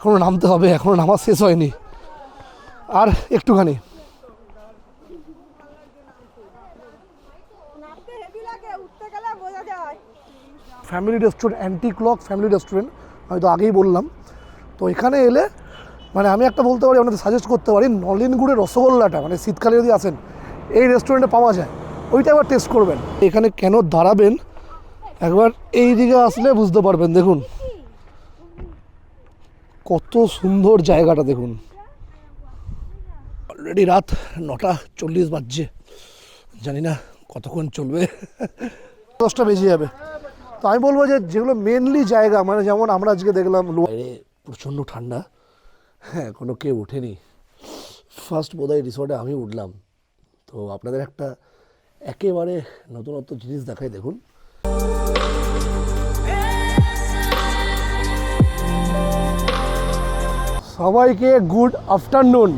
এখনও নামতে হবে এখনও নামা শেষ হয়নি। আর একটুখানি। Family restaurant anti clock family restaurant আমি তো আগেই বললাম। তো এখানে এলে মানে আমি একটা বলতে পারি, আপনাদের সাজেস্ট করতে পারি নলিনগুড়ের রসগোল্লাটা মানে শীতকালে যদি আসেন, এই রেস্টুরেন্টে পাওয়া যায়। ওইটা একবার টেস্ট করবেন। এখানে কেন দাঁড়াবেন, একবার এই দিকে আসলে বুঝতে পারবেন, দেখুন। কত সুন্দর জায়গাটা দেখুন। অলরেডি রাত নটা চল্লিশ বাজছে। জানি না কতক্ষণ চলবে। দশটা বেজে যাবে। তো আমি বলব যে, যেগুলো মেনলি জায়গা মানে যেমন আমরা আজকে দেখলাম প্রচণ্ড ঠান্ডা। হ্যাঁ কোনো কেউ ওঠেনি। ফার্স্ট বোধহয় রিসর্টে আমি উঠলাম। তো আপনাদের একটা একেবারে নতুনত্ব জিনিস দেখাই দেখুন। সবাইকে গুড আফটারনুন।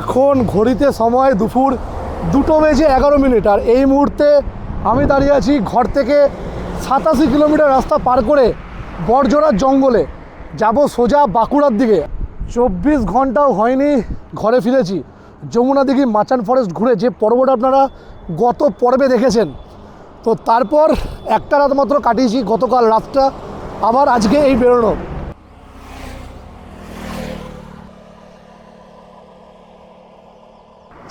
এখন ঘড়িতে সময় দুপুর দুটো বেজে এগারো মিনিট আর এই মুহূর্তে আমি দাঁড়িয়ে আছি ঘর থেকে সাতাশি কিলোমিটার রাস্তা পার করে বড়জোড়ার জঙ্গলে। যাব সোজা বাঁকুড়ার দিকে। চব্বিশ ঘন্টাও হয়নি ঘরে ফিরেছি। যমুনা দিঘি মাচান ফরেস্ট ঘুরে যে পর্বটা আপনারা গত পর্বে দেখেছেন। তো তারপর একটা রাত মাত্র কাটিয়েছি, গতকাল রাতটা আবার আজকে এই বেরোনো।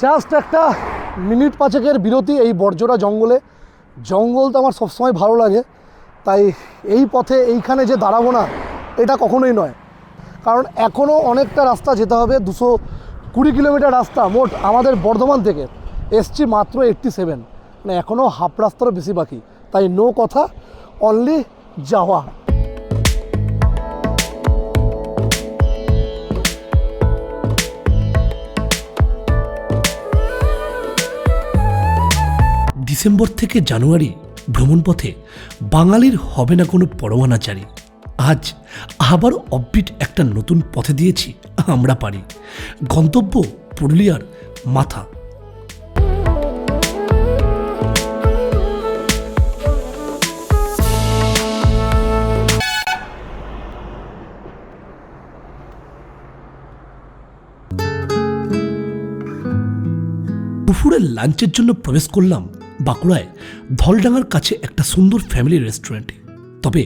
জাস্ট একটা মিনিট পাঁচেকের বিরতি এই বর্জরা জঙ্গলে। জঙ্গল তো আমার সবসময় ভালো লাগে। তাই এই পথে এইখানে যে দাঁড়াবো না, এটা কখনোই নয়। কারণ এখনও অনেকটা রাস্তা যেতে হবে, দুশো কুড়ি কিলোমিটার রাস্তা মোট আমাদের বর্ধমান থেকে। এসছি মাত্র এইট্টি সেভেন মানে এখনও হাফ রাস্তারও বেশি বাকি। তাই নো কথা অনলি যাওয়া। ডিসেম্বর থেকে জানুয়ারি ভ্রমণপথে বাঙালির হবে না কোনো পরমানাচারী। আজ আবার অববিট একটা নতুন পথে দিয়েছি আমরা পারি। গন্তব্য পুরুলিয়ার মাথা। দুপুরের লাঞ্চের জন্য প্রবেশ করলাম বাঁকুড়ায় ধলডাঙ্গার কাছে একটা সুন্দর ফ্যামিলি রেস্টুরেন্টে তবে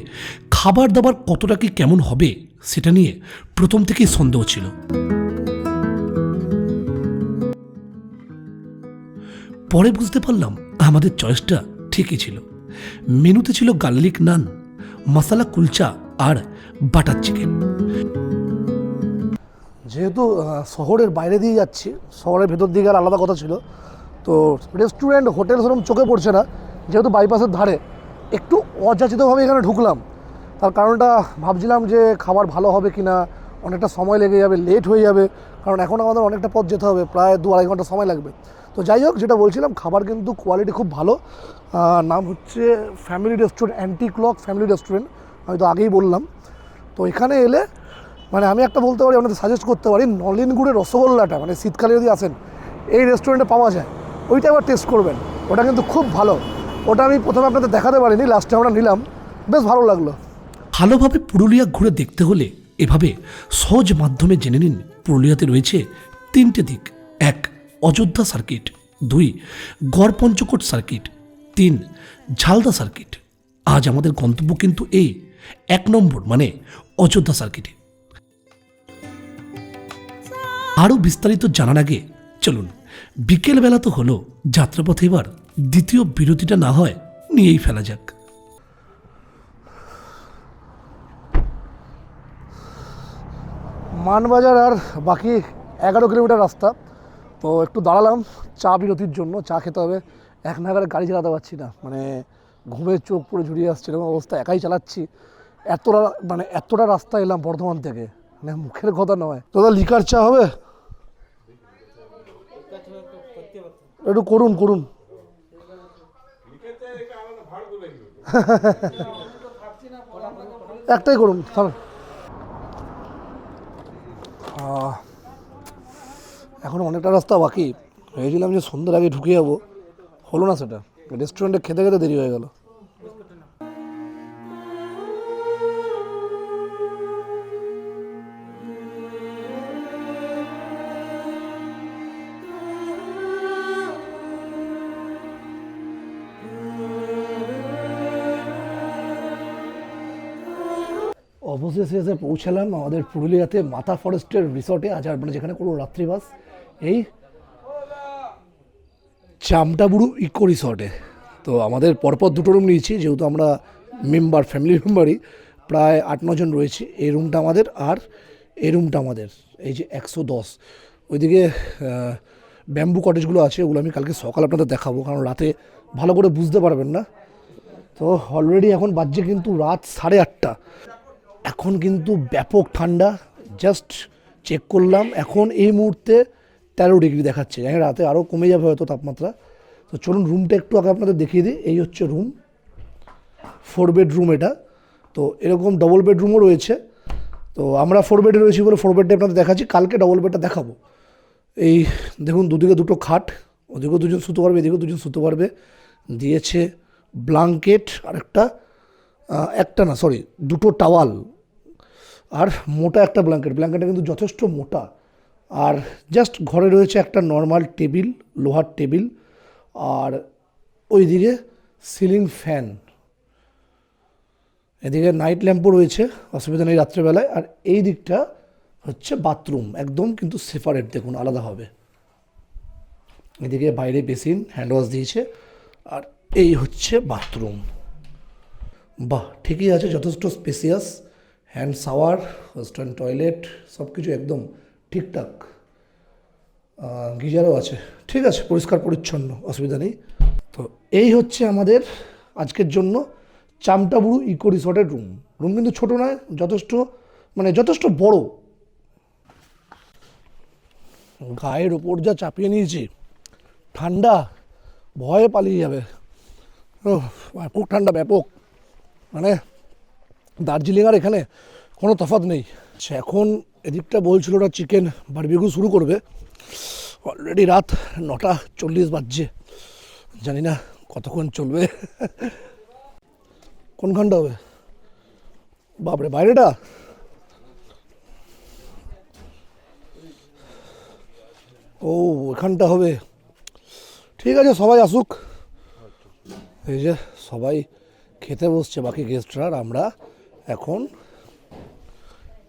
খাবার দাবার কতটা কি কেমন হবে সেটা নিয়ে প্রথম থেকেই সন্দেহ ছিল। পরে বুঝতে পারলাম আমাদের চয়েসটা ঠিকই ছিল। মেনুতে ছিল গার্লিক নান মশালা কুলচা আর বাটার চিকেন যেহেতু শহরের বাইরে দিয়ে যাচ্ছি, শহরের ভেতর দিকে আর আলাদা কথা ছিল। তো রেস্টুরেন্ট হোটেল সেরকম চোখে পড়ছে না, যেহেতু বাইপাসের ধারে, একটু অযাচিতভাবে এখানে ঢুকলাম। তার কারণটা ভাবছিলাম যে খাবার ভালো হবে কি না অনেকটা সময় লেগে যাবে লেট হয়ে যাবে, কারণ এখন আমাদের অনেকটা পথ যেতে হবে, প্রায় দু আড়াই ঘণ্টা সময় লাগবে। তো যাই হোক, যেটা বলছিলাম, খাবার কিন্তু কোয়ালিটি খুব ভালো। নাম হচ্ছে family restaurant anti clock family restaurant আমি তো আগেই বললাম। তো এখানে এলে মানে আমি একটা বলতে পারি, আপনাদের সাজেস্ট করতে পারি নলিনগুড়ের রসগোল্লাটা মানে শীতকালে যদি আসেন, এই রেস্টুরেন্টে পাওয়া যায়। ওইটা একবার টেস্ট করবেন। ওটা কিন্তু খুব ভালো। ওটা আমি প্রথমে আপনাদের দেখাতে পারিনি লাস্টে আমরা নিলাম। বেশ ভালো লাগল। ভালোভাবে পুরুলিয়া ঘুরে দেখতে হলে এভাবে সহজ মাধ্যমে জেনে নিন পুরুলিয়াতে রয়েছে তিনটে দিক। এক, অযোধ্যা সার্কিট দুই গড় পঞ্চকোট সার্কিট তিন, ঝালদা সার্কিট আজ আমাদের গন্তব্য কিন্তু এই এক নম্বর মানে অযোধ্যা সার্কিটে আরও বিস্তারিত জানার আগে চলুন বিকেলবেলা তো হলো, যাত্রাপথে এবার দ্বিতীয় বিরতিটা না হয় নিয়েই ফেলা যাক। মানবাজার আর বাকি এগারো কিলোমিটার রাস্তা। তো একটু দাঁড়ালাম, চা বিরতির জন্য, চা খেতে হবে। এক নাগারে গাড়ি চালাতে পারছি না মানে ঘুমের চোখ পুরো ঝুরিয়ে আসছে, এরকম অবস্থা, একাই চালাচ্ছি। এতটা মানে এতটা রাস্তা এলাম বর্ধমান থেকে মানে মুখের কথা নয়। দাদা লিকার চা হবে একটু করুন করুন। একটাই করুন এখন অনেকটা রাস্তা বাকি। ভেবেছিলাম যে সন্ধ্যার আগে ঢুকে যাব। হলো না সেটা। রেস্টুরেন্টে খেতে খেতে দেরি হয়ে গেল। শেষে এসে পৌঁছালাম আমাদের পুরুলিয়াতে মাতা ফরেস্টের রিসর্টে আজ আর মানে যেখানে কোনো রাত্রিবাস, এই চামটাবুড়ু ইকো রিসর্টে তো আমাদের পরপর দুটো রুম নিয়েছি, যেহেতু আমরা মেম্বার ফ্যামিলি মেম্বারই প্রায় আট নজন রয়েছি। এই রুমটা আমাদের আর এই রুমটা আমাদের, এই যে একশো দশ। ওইদিকে ব্যাম্বু কটেজগুলো আছে, ওগুলো আমি কালকে সকাল আপনাদের দেখাবো, কারণ রাতে ভালো করে বুঝতে পারবেন না। তো অলরেডি এখন বাজছে কিন্তু রাত সাড়ে আটটা। এখন কিন্তু ব্যাপক ঠান্ডা জাস্ট চেক করলাম, এখন এই মুহূর্তে তেরো ডিগ্রি দেখাচ্ছে। জানি রাতে আরও কমে যাবে হয়তো তাপমাত্রা। তো চলুন রুমটা একটু আগে আপনাদের দেখিয়ে দিই, এই হচ্ছে রুম ফোর বেডরুম এটা। তো এরকম ডবল বেডরুমও রয়েছে। তো আমরা ফোর বেডে রয়েছি বলে ফোর বেডটা আপনাদের দেখাচ্ছি, কালকে ডবল বেডটা দেখাবো। এই দেখুন, দুদিকে দুটো খাট, ওদিকেও দুজন শুতে পারবে, এদিকেও দুজন শুতে পারবে। দিয়েছে ব্লাঙ্কেট আর একটা একটা না সরি দুটো টাওয়াল আর মোটা একটা ব্ল্যাঙ্কেট, ব্ল্যাঙ্কেটটা কিন্তু যথেষ্ট মোটা। আর জাস্ট ঘরে রয়েছে একটা নর্মাল টেবিল লোহার টেবিল আর ওইদিকে সিলিং ফ্যান এদিকে নাইট ল্যাম্পও রয়েছে, অসুবিধা নেই রাত্রেবেলায়। আর এই দিকটা হচ্ছে বাথরুম একদম কিন্তু সেপারেট দেখুন, আলাদা হবে। এদিকে বাইরে বেসিন হ্যান্ড ওয়াশ দিয়েছে, আর এই হচ্ছে বাথরুম বাহ, ঠিকই আছে, যথেষ্ট spacious hand shower, western toilet সব কিছু একদম ঠিকঠাক। গিজারও আছে। ঠিক আছে, পরিষ্কার, পরিচ্ছন্ন, অসুবিধা নেই। তো এই হচ্ছে আমাদের আজকের জন্য চামটাবুড়ু ইকো রিসর্টের রুম। রুম কিন্তু ছোটো নয়, যথেষ্ট মানে যথেষ্ট বড়। গায়ের ওপর যা চাপিয়ে নিয়েছি, ঠান্ডা, ভয়ে পালিয়ে যাবে। ও ব্যাপক ঠান্ডা, ব্যাপক। মানে দার্জিলিং আর এখানে কোনো তফাৎ নেই। আচ্ছা এখন এদিকটা বলছিল ওরা চিকেন বারবিকিউ শুরু করবে। অলরেডি রাত নটা চল্লিশ বাজছে। জানি না কতক্ষণ চলবে। কোনখানটা হবে? বাপরে, বাইরেটা? ও এখানটা হবে। ঠিক আছে, সবাই আসুক। এই যে সবাই খেতে বসছে, বাকি গেস্টরা আর আমরা। এখন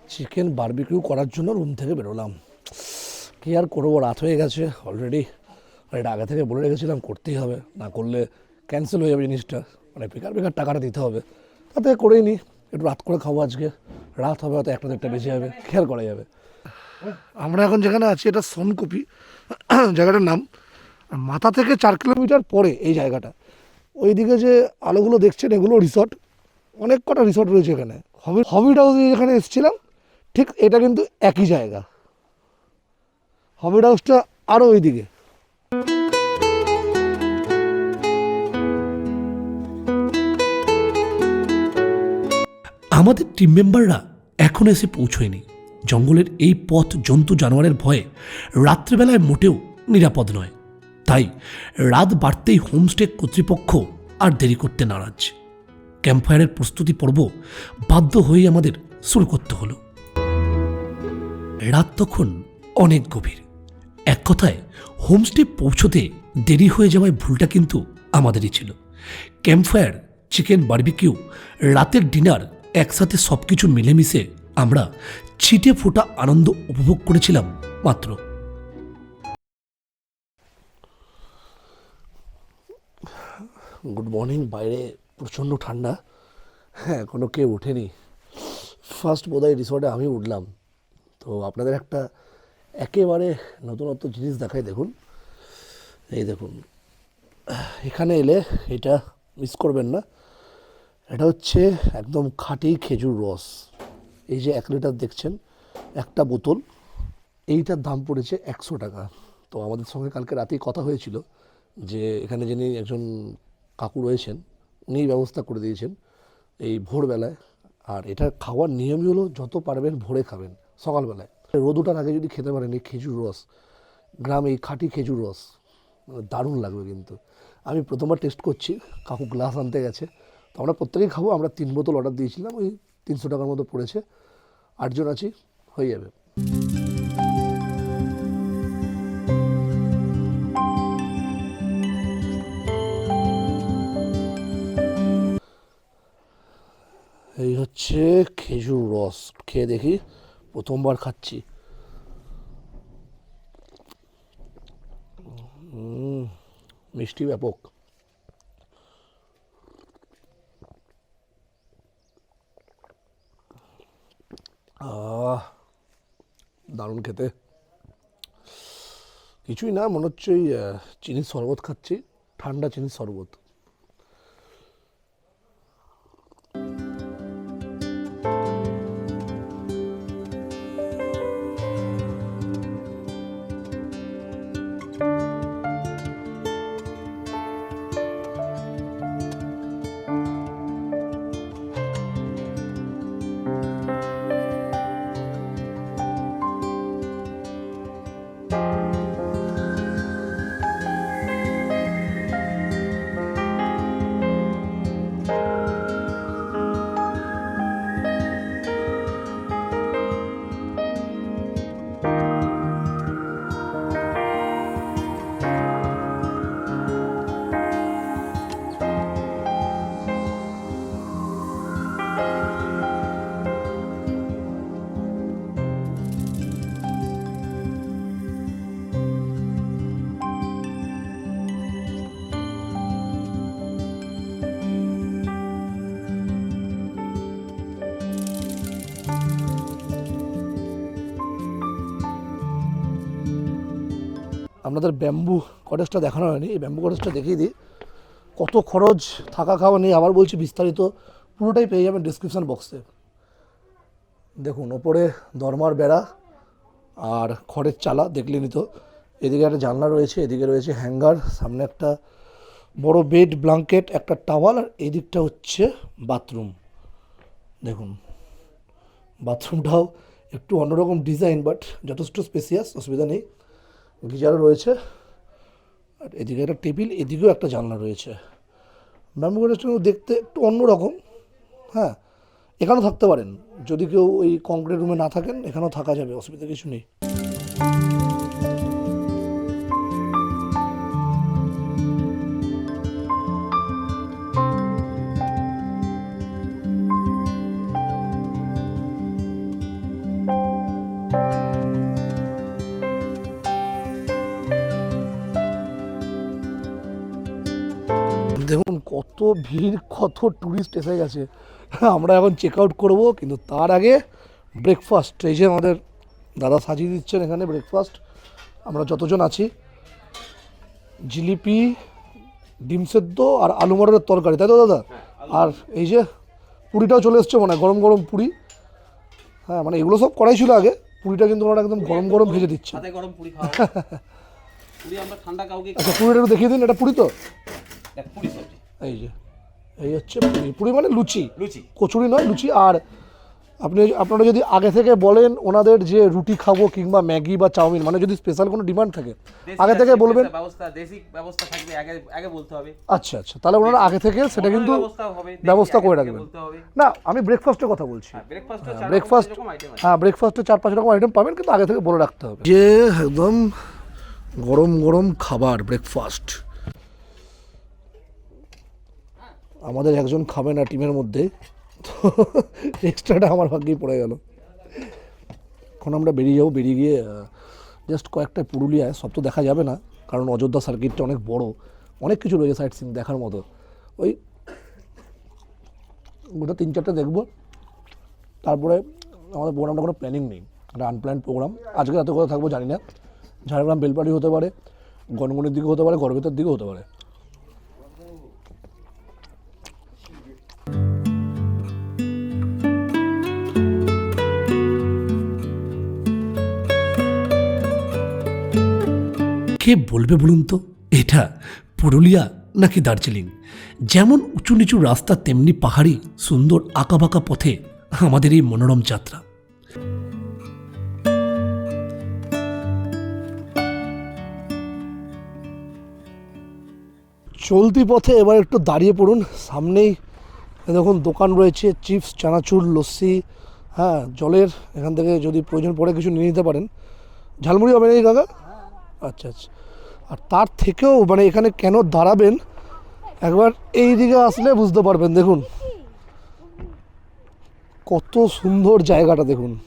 চিকেন বারবিকিউ করার জন্য রুম থেকে বেরোলাম। কী আর করব, রাত হয়ে গেছে অলরেডি আর এটা আগে থেকে বলে রেখেছিলাম, করতেই হবে। না করলে ক্যান্সেল হয়ে যাবে জিনিসটা। মানে বেকার বেকার টাকাটা দিতে হবে। তাতে করেই নি। একটু রাত করে খাব আজকে। রাত হবে, হয়তো একটা দেড়টা বেজে যাবে। খেয়াল করা যাবে? আমরা এখন যেখানে আছি, এটা সোনকপি। জায়গাটার নাম। মাথা থেকে চার কিলোমিটার পরে এই জায়গাটা। ওইদিকে যে আলোগুলো দেখছেন, এগুলো রিসর্ট অনেক কটা রিসর্ট রয়েছে এখানে। হবি হবিট হাউসে যেখানে এসেছিলাম, ঠিক এটা কিন্তু একই জায়গা। হবিট হাউসটা আরও ওইদিকে। আমাদের টিম মেম্বাররা এখন এসে পৌঁছয়নি। জঙ্গলের এই পথ জন্তু জানোয়ারের ভয়ে রাত্রেবেলায় মোটেও নিরাপদ নয়। তাই রাত বাড়তেই হোমস্টে কর্তৃপক্ষ আর দেরি করতে নারাজ। ক্যাম্পফায়ারের প্রস্তুতি পর্ব বাধ্য হয়েই আমাদের শুরু করতে হলো। রাত তখন অনেক গভীর। এক কথায়, হোমস্টে পৌঁছতে দেরি হয়ে যাওয়ায় ভুলটা কিন্তু আমাদেরই ছিল। ক্যাম্পফায়ার, চিকেন বার্বিকিউ, রাতের ডিনার একসাথে সব কিছু মিলেমিশে আমরা ছিটে ফোটা আনন্দ উপভোগ করেছিলাম মাত্র। গুড মর্নিং বাইরে। প্রচণ্ড ঠান্ডা। হ্যাঁ কোনো কেউ ওঠেনি। ফার্স্ট বোধহয় রিসর্টে আমি উঠলাম। তো আপনাদের একটা একেবারে নতুনত্ব জিনিস দেখাই দেখুন। এই দেখুন। এখানে এলে এটা মিস করবেন না। এটা হচ্ছে একদম খাঁটি খেজুর রস। এই যে এক লিটার দেখছেন, একটা বোতল। এইটার দাম পড়েছে একশো টাকা। তো আমাদের সঙ্গে কালকে রাতেই কথা হয়েছিল যে এখানে যিনি একজন কাকু রয়েছেন উনিই ব্যবস্থা করে দিয়েছেন এই ভোরবেলায়। আর এটা খাওয়ার নিয়মই হলো যত পারবেন ভোরে খাবেন, সকালবেলায়। রোদ ওঠার আগে যদি খেতে পারেন, এই খেজুর রস, গ্রামে এই খাঁটি খেজুর রস, দারুণ লাগবে কিন্তু। আমি প্রথমবার টেস্ট করছি, কাকু গ্লাস আনতে গেছে, তো আমরা প্রত্যেকেই খাব, আমরা তিন বোতল অর্ডার দিয়েছিলাম, ওই তিনশো টাকার মতো পড়েছে, আটজন আছি, হয়ে যাবে। হচ্ছে খেজুর রস। খেয়ে দেখি, প্রথমবার খাচ্ছি। মিষ্টি ব্যাপক। দারুণ খেতে। কিছুই না, মনে হচ্ছে ওই চিনির শরবত খাচ্ছি, ঠান্ডা চিনির শরবত। আপনাদের ব্যাম্বু কটেজটা দেখানো হয়নি। এই ব্যাম্বু কটেজটা দেখিয়ে দিই। কত খরচ, থাকা খাওয়া নেই, আবার বলছি বিস্তারিত। পুরোটাই পেয়ে যাবেন ডিসক্রিপশান বক্সে দেখুন, ওপরে দরমার বেড়া আর খড়ের চালা দেখলেনই তো এদিকে একটা জানলা রয়েছে, এদিকে রয়েছে হ্যাঙ্গার, সামনে একটা বড় বেড ব্ল্যাঙ্কেট একটা টাওয়াল আর এই দিকটা হচ্ছে বাথরুম দেখুন বাথরুমটাও একটু অন্যরকম ডিজাইন বাট যথেষ্ট স্পেসিয়াস অসুবিধা নেই। গিজারও রয়েছে, আর এদিকে একটা টেবিল, এদিকেও একটা জানলা রয়েছে। ব্যাম্বু রেস্টুরেন্ট দেখতে একটু অন্যরকম হ্যাঁ এখানেও থাকতে পারেন। যদি কেউ ওই কংক্রিট রুমে না থাকেন, এখানেও থাকা যাবে, অসুবিধা কিছু নেই। ভিড় কত ট্যুরিস্ট এসে গেছে। আমরা এখন চেক আউট করব কিন্তু তার আগে ব্রেকফাস্ট এই যে আমাদের দাদা সাজিয়ে দিচ্ছেন এখানে ব্রেকফাস্ট আমরা যতজন আছি জিলিপি ডিম সেদ্ধ আর আলু মটরের তরকারি তাই তো দাদা? আর এই যে পুরিটাও চলে এসছে মনে হয় গরম গরম পুরি। হ্যাঁ মানে এগুলো সব করাই ছিল আগে পুরিটা কিন্তু ওরা একদম গরম গরম ভেজে দিচ্ছে। গরম পুরি আচ্ছা পুরিটা একটু দেখিয়ে দিন এটা পুরি তো? পুরি সবজি। এই যে এই হচ্ছে পুরি পুরি মানে লুচি। লুচি। কচুরি নয় লুচি। আর আপনি আপনারা যদি আগে থেকে বলেন ওনাদের যে রুটি খাব কিংবা ম্যাগি বা চাউমিন মানে যদি স্পেশাল কোনো ডিমান্ড থাকে আগে থেকে বলবেন? ব্যবস্থা দেশি ব্যবস্থা থাকবে আগে আগে বলতে হবে। আচ্ছা আচ্ছা। তাহলে ওনারা আগে থেকে সেটা কিন্তু ব্যবস্থা করে রাখবেন। না আমি ব্রেকফাস্টের কথা বলছি। হ্যাঁ ব্রেকফাস্ট ব্রেকফাস্ট হ্যাঁ ব্রেকফাস্টে চার পাঁচ রকম আইটেম পাবেন কিন্তু আগে থেকে বলে রাখতে হবে। যে একদম গরম গরম খাবার ব্রেকফাস্ট আমাদের একজন খাবে না টিমের মধ্যে, তো এক্সট্রাটা আমার ভাগ্যেই পড়ে গেল। এখন আমরা বেরিয়ে যাব, বেরিয়ে গিয়ে জাস্ট কয়েকটা পুরুলিয়ায়, সব তো দেখা যাবে না, কারণ অযোধ্যা সার্কিটটা অনেক বড়, অনেক কিছু রয়েছে সাইট সিন দেখার মতো। ওই গোটা তিন চারটে দেখব, তারপরে আমাদের প্রোগ্রামটা কোনো প্ল্যানিং নেই, একটা আনপ্ল্যান প্রোগ্রাম আজকে রাতে কোথাও থাকব, জানি না। ঝাড়গ্রাম, বেলপাড়ি হতে পারে, গনগনির দিকে হতে পারে, গড়বেতার দিকে হতে পারে। কে বলবে বলুন তো? এটা পুরুলিয়া নাকি দার্জিলিং? যেমন উঁচু নিচু রাস্তা, তেমনি পাহাড়ি, সুন্দর আঁকাবাঁকা পথে আমাদের এই মনোরম যাত্রা। চলতি পথে এবার একটু দাঁড়িয়ে পড়ুন। সামনেই দেখুন দোকান রয়েছে, চিপস, চানাচুর, লস্যি হ্যাঁ জলের, এখান থেকে যদি প্রয়োজন পড়ে কিছু নিয়ে নিতে পারেন। ঝালমুড়ি হবে নাকি কাকা? আচ্ছা আচ্ছা। আর তার থেকেও মানে এখানে কেন দাঁড়াবেন? একবার এই দিকে আসলে বুঝতে পারবেন, দেখুন। কত সুন্দর জায়গাটা, দেখুন।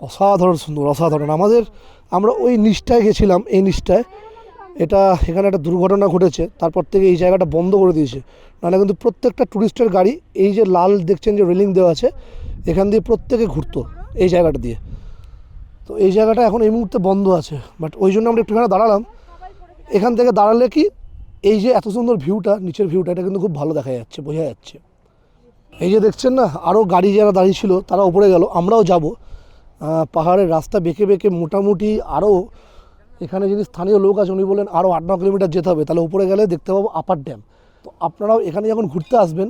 অসাধারণ সুন্দর, অসাধারণ। আমাদের, আমরা ওই নিষ্ঠায় গেছিলাম, এই নিষ্ঠায় এটা, এখানে একটা দুর্ঘটনা ঘটেছে, তারপর থেকে এই জায়গাটা বন্ধ করে দিয়েছে। নাহলে কিন্তু প্রত্যেকটা ট্যুরিস্টের গাড়ি, এই যে লাল দেখছেন যে রেলিং দেওয়া আছে, এখান দিয়ে প্রত্যেকে ঘুরতো, এই জায়গাটা দিয়ে। তো এই জায়গাটা এখন এই মুহূর্তে বন্ধ আছে। বাট ওই জন্য আমরা একটুখানি দাঁড়ালাম। এখান থেকে দাঁড়ালে কি এই যে এত সুন্দর ভিউটা নিচের ভিউটা এটা কিন্তু খুব ভালো দেখা যাচ্ছে, বোঝা যাচ্ছে। এই যে দেখছেন না আরও গাড়ি যারা দাঁড়িয়ে ছিল, তারা উপরে গেল, আমরাও যাব। পাহাড়ের রাস্তা বেঁকে বেঁকে মোটামুটি আরও এখানে যদি স্থানীয় লোক আছে, উনি বলেন আরও আট, ন কিলোমিটার যেতে হবে, তাহলে উপরে গেলে দেখতে পাবো আপার ড্যাম তো আপনারাও এখানে যখন ঘুরতে আসবেন,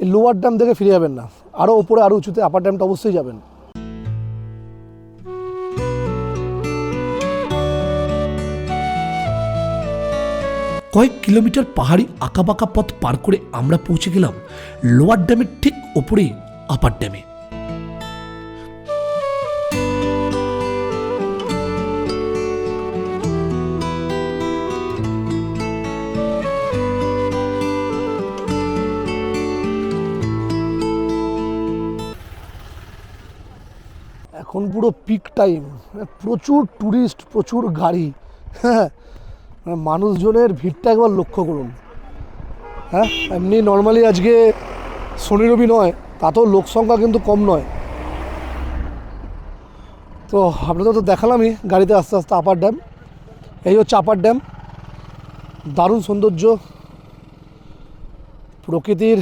এই লোয়ার ড্যাম দেখে ফিরে যাবেন না আরও উপরে আরও উঁচুতে আপার ড্যামটা অবশ্যই যাবেন। কয়েক কিলোমিটার পাহাড়ি আঁকাবাঁকা পথ পার করে আমরা পৌঁছে গেলাম লোয়ার ড্যামের ঠিক ওপরেই আপার ড্যামে। এখন পুরো পিক টাইম প্রচুর ট্যুরিস্ট প্রচুর গাড়ি। হ্যাঁ মানুষজনের ভিড়টা একবার লক্ষ্য করুন। হ্যাঁ এমনি নর্মালি আজকে শনি রবি নয়, তাতেও লোক সংখ্যা কিন্তু কম নয়। তো আপনাদের তো দেখালামই গাড়িতে আস্তে আস্তে আপার ড্যাম, এই হচ্ছে আপার ড্যাম। দারুণ সৌন্দর্য, প্রকৃতির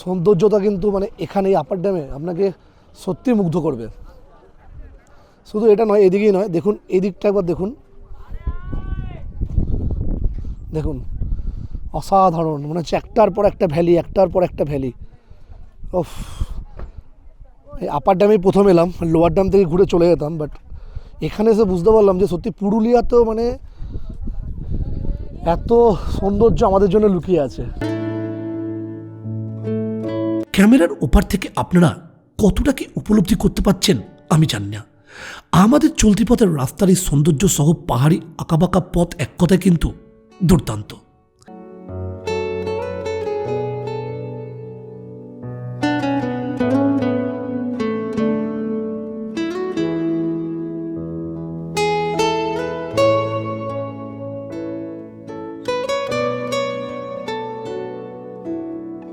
সৌন্দর্যতা কিন্তু মানে এখানে এই আপার ড্যামে আপনাকে সত্যি মুগ্ধ করবে। শুধু এটা নয়, এদিকেই নয়, দেখুন এই দিকটা একবার দেখুন। দেখুন, অসাধারণ, মনে হচ্ছে একটার পর একটা ভ্যালি, একটার পর একটা ভ্যালি। ওফ এই আপার ড্যামে প্রথম এলাম লোয়ার ড্যাম থেকে ঘুরে চলে যেতাম বাট এখানে এসে বুঝতে পারলাম যে সত্যি পুরুলিয়াতেও মানে এত সৌন্দর্য আমাদের জন্য লুকিয়ে আছে। ক্যামেরার ওপার থেকে আপনারা কতটা কি উপলব্ধি করতে পাচ্ছেন আমি জানি না। আমাদের চলতি পথের রাস্তার এই সৌন্দর্য সহ পাহাড়ি আঁকাবাঁকা পথ এক কথায় কিন্তু দুর্দান্ত।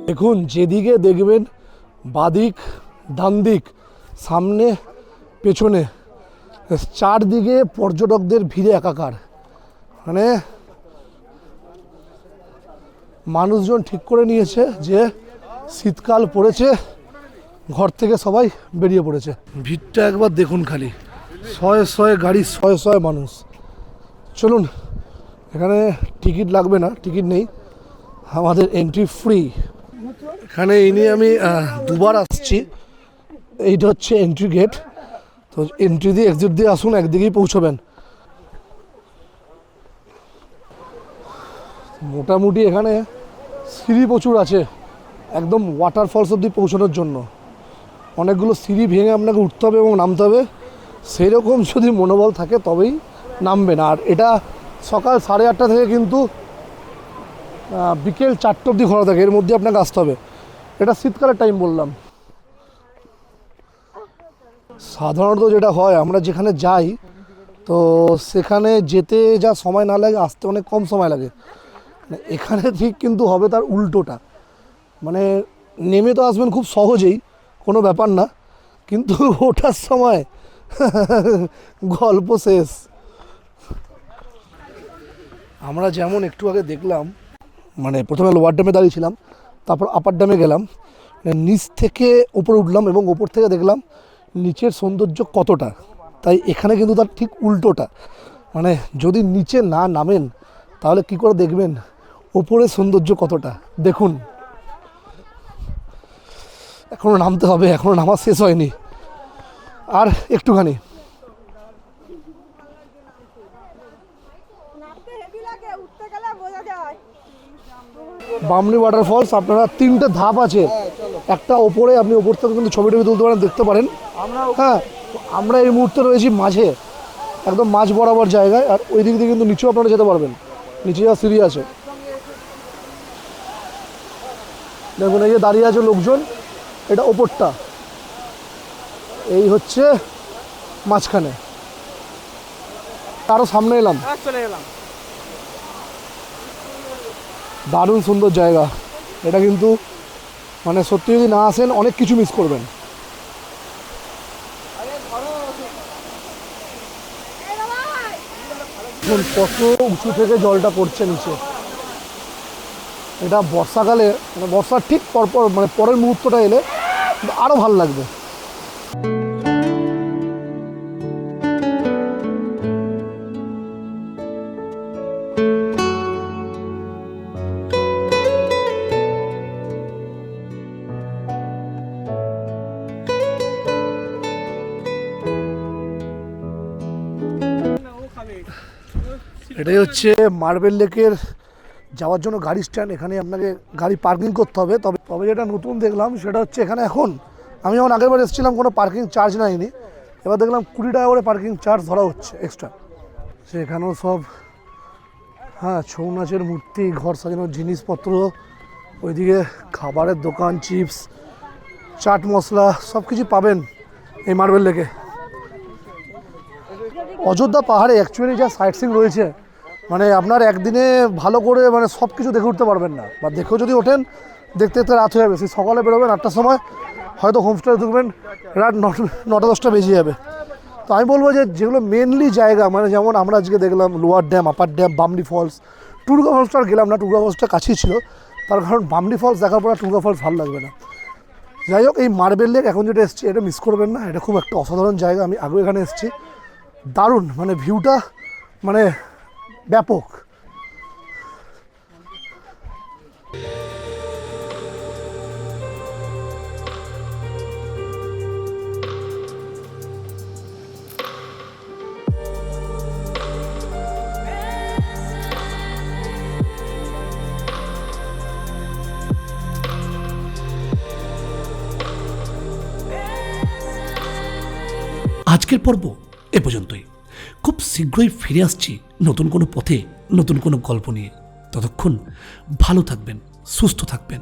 দেখুন যেদিকে দেখবেন বাদিক ডান দিক সামনে পেছনে চারদিকে পর্যটকদের ভিড়ে একাকার। মানে মানুষজন ঠিক করে নিয়েছে যে শীতকাল পড়েছে ঘর থেকে সবাই বেরিয়ে পড়েছে। ভিড়টা একবার দেখুন খালি। শয়ে শয়ে গাড়ি শয়ে শয়ে মানুষ। চলুন এখানে টিকিট লাগবে না টিকিট নেই। আমাদের এন্ট্রি ফ্রি এখানে এই নিয়ে আমি দুবার আসছি। এইটা হচ্ছে এন্ট্রি গেট তো এন্ট্রি দিয়ে এক্সিট দিয়ে আসুন একদিকেই পৌঁছবেন। মোটামুটি এখানে সিঁড়ি প্রচুর আছে। একদম ওয়াটারফলস অব্দি পৌঁছানোর জন্য। অনেকগুলো সিঁড়ি ভেঙে আপনাকে উঠতে হবে এবং নামতে হবে। সেই রকম যদি মনোবল থাকে তবেই নামবেন। আর এটা সকাল সাড়ে আটটা থেকে কিন্তু বিকেল চারটে অবধি খোলা থাকে। এর মধ্যে আপনাকে আসতে হবে। এটা শীতকালের টাইম বললাম। সাধারণত যেটা হয়, আমরা যেখানে যাই, তো সেখানে যেতে যা সময় না লাগে, আসতে অনেক কম সময় লাগে। এখানে ঠিক কিন্তু হবে তার উল্টোটা। মানে নেমে তো আসবেন খুব সহজেই, কোনো ব্যাপার না। কিন্তু ওঠার সময় গল্প শেষ। আমরা যেমন একটু আগে দেখলাম মানে প্রথমে লোয়ার ড্যামে দাঁড়িয়েছিলাম, তারপর আপার ড্যামে গেলাম মানে নিচ থেকে উপরে উঠলাম এবং ওপর থেকে দেখলাম নিচের সৌন্দর্য কতটা। তাই এখানে কিন্তু তার ঠিক উল্টোটা। মানে যদি নিচে না নামেন, তাহলে কি করে দেখবেন? ওপরের সৌন্দর্য কতটা? দেখুন। এখনও নামতে হবে এখনও নামা শেষ হয়নি। আর একটুখানি। বামনি ওয়াটারফলস আপনারা তিনটে ধাপ আছে। একটা ওপরে, আপনি ওপর থেকে কিন্তু ছবি টবি তুলতে পারেন, দেখতে পারেন। হ্যাঁ আমরা এই মুহূর্তে রয়েছি মাঝে, একদম মাঝ বরাবর জায়গায়, আর ওই দিক দিয়ে কিন্তু নিচেও আপনারা যেতে পারবেন। নিচে যা সিঁড়ি আছে। দেখুন এই যে দাঁড়িয়ে আছে লোকজন এটা ওপরটা। এই হচ্ছে মাঝখানে। আরও সামনে এলাম। চলে গেলাম। দারুণ সুন্দর জায়গা। এটা কিন্তু মানে সত্যি যদি না আসেন অনেক কিছু মিস করবেন। কত উঁচু থেকে জলটা পড়ছে নিচে। এটা বর্ষাকালে মানে বর্ষার ঠিক পরপর মানে পরের মুহূর্তটা এলে আরও ভালো লাগবে। এটাই হচ্ছে মার্বেল লেকের যাওয়ার জন্য গাড়ি স্ট্যান্ড এখানে আপনাকে গাড়ি পার্কিং করতে হবে। তবে তবে যেটা নতুন দেখলাম, সেটা হচ্ছে এখানে এখন আমি যখন আগেরবার এসেছিলাম, কোনো পার্কিং চার্জ নেয়নি। এবার দেখলাম কুড়ি টাকা করে পার্কিং চার্জ ধরা হচ্ছে এক্সট্রা সেখানেও সব হ্যাঁ ছৌ নাচের মূর্তি, ঘর সাজানোর জিনিসপত্র, ওইদিকে খাবারের দোকান চিপস চাট মশলা সব কিছু পাবেন এই মার্বেল লেকে অযোধ্যা পাহাড়ে অ্যাকচুয়ালি যা সাইট সিং রয়েছে মানে আপনার একদিনে ভালো করে মানে সব কিছু দেখে উঠতে পারবেন না। বা দেখেও যদি ওঠেন, দেখতে দেখতে রাত হয়ে যাবে। সেই সকালে বেরোবেন, আটটার সময় হয়তো হোমস্টে ঢুকবেন, রাত নটা দশটা বেজে যাবে। তো আমি বলব যে, যেগুলো মেনলি জায়গা মানে যেমন আমরা আজকে দেখলাম lower dam, upper dam, Bamni falls. Turga ফলসটা গেলাম না, টুরগা ফলসটা কাছেই ছিল। তার কারণ বামনি ফলস দেখার পর টুরগা ফলস ভালো লাগবে না। যাই হোক, এই মার্বেল লেক, এখন যেটা এসেছি, এটা মিস করবেন না। এটা খুব একটা অসাধারণ জায়গা, আমি আগেও এখানে এসেছি। দারুণ মানে ভিউটা মানে ব্যাপক। আজকের পর্ব এ পর্যন্তই। শীঘ্রই ফিরে আসছি নতুন কোনো পথে, নতুন কোনো গল্প নিয়ে। ততক্ষণ ভালো থাকবেন, সুস্থ থাকবেন।